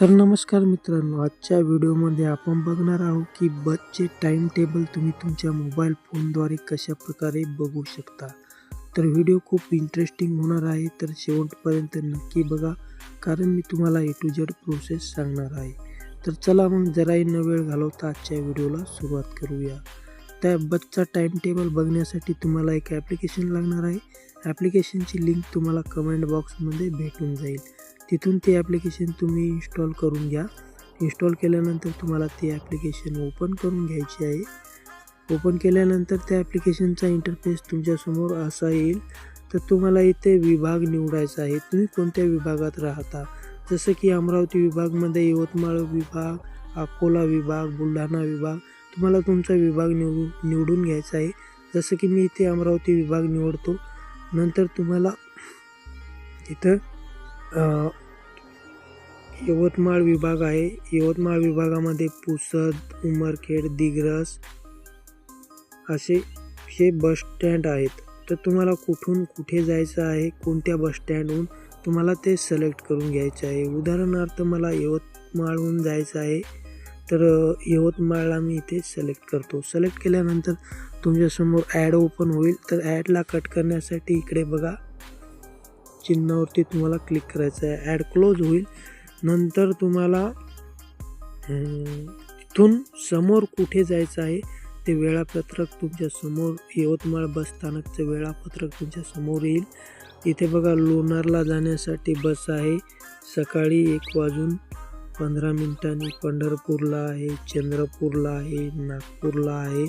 तर नमस्कार मित्रांनो आजच्या व्हिडिओमध्ये आपण बघणार आहोत की बसचे टाईम टेबल तुम्ही तुमच्या मोबाईल फोनद्वारे कशा प्रकारे बघू शकता. तर व्हिडिओ खूप इंटरेस्टिंग होणार आहे तर शेवटपर्यंत नक्की बघा कारण मी तुम्हाला ए टू जेड प्रोसेस सांगणार आहे. तर चला मग जराही न वेळ घालवता आजच्या व्हिडिओला सुरुवात करूया. त्या बसचा टाईम टेबल बघण्यासाठी तुम्हाला एक ॲप्लिकेशन लागणार आहे. ॲप्लिकेशनची लिंक तुम्हाला कमेंट बॉक्समध्ये भेटून जाईल. तिथून ते ॲप्लिकेशन तुम्ही इन्स्टॉल करून घ्या. इन्स्टॉल केल्यानंतर तुम्हाला ते ॲप्लिकेशन ओपन करून घ्यायचे आहे. ओपन केल्यानंतर त्या ॲप्लिकेशनचा इंटरफेस तुमच्यासमोर असा येईल. तर तुम्हाला इथे विभाग निवडायचा आहे. तुम्ही कोणत्या विभागात राहता? जसं की अमरावती विभागमध्ये यवतमाळ विभाग अकोला विभाग बुलढाणा विभाग तुम्हाला तुमचा विभाग निवडून निवडून घ्यायचा आहे. जसं की मी इथे अमरावती विभाग निवडतो. नंतर तुम्हाला इथं यवतमाळ विभाग आहे. यवतमाळ विभागामध्ये पुसद उमरखेड दिग्रस असे हे बस स्टँड आहेत. तर तुम्हाला कुठून कुठे जायचं आहे कोणत्या बस स्टँडहून तुम्हाला ते सिलेक्ट करून घ्यायचं आहे. उदाहरणार्थ मला यवतमाळहून जायचं आहे तर यवतमाळला मी इथे सिलेक्ट करतो. सिलेक्ट केल्यानंतर तुमच्यासमोर ॲड ओपन होईल. तर ॲडला कट करण्यासाठी इकडे बघा. चिन्हावरती तुम्हाला क्लिक करायचं आहे. ॲड क्लोज होईल. नंतर तुम्हाला इथून समोर कुठे जायचं आहे ते वेळापत्रक तुमच्यासमोर यवतमाळ बस स्थानकचं वेळापत्रक तुमच्यासमोर येईल. इथे बघा लोणारला जाण्यासाठी बस आहे. सकाळी एक वाजून पंधरा मिनिटांनी पंढरपूरला आहे चंद्रपूरला आहे नागपूरला आहे.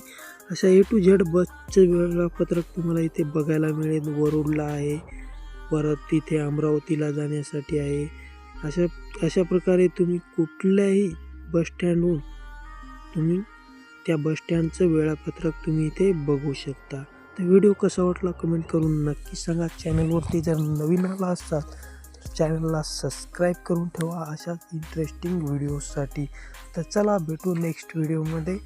अशा ए टू झेड बसचं वेळापत्रक तुम्हाला इथे बघायला मिळेल. वरुडला आहे. परत तिथे अमरावतीला जाण्यासाठी आहे. अशा अशा प्रकारे तुम्ही कुठल्याही बसस्टँडहून तुम्ही त्या बस स्टँडचं वेळापत्रक तुम्ही इथे बघू शकता. तर व्हिडिओ कसा वाटला कमेंट करून नक्की सांगा. चॅनलवरती जर नवीन आला असाल तर चॅनलला सबस्क्राईब करून ठेवा. अशाच इंटरेस्टिंग व्हिडिओजसाठी तर चला भेटू नेक्स्ट व्हिडिओमध्ये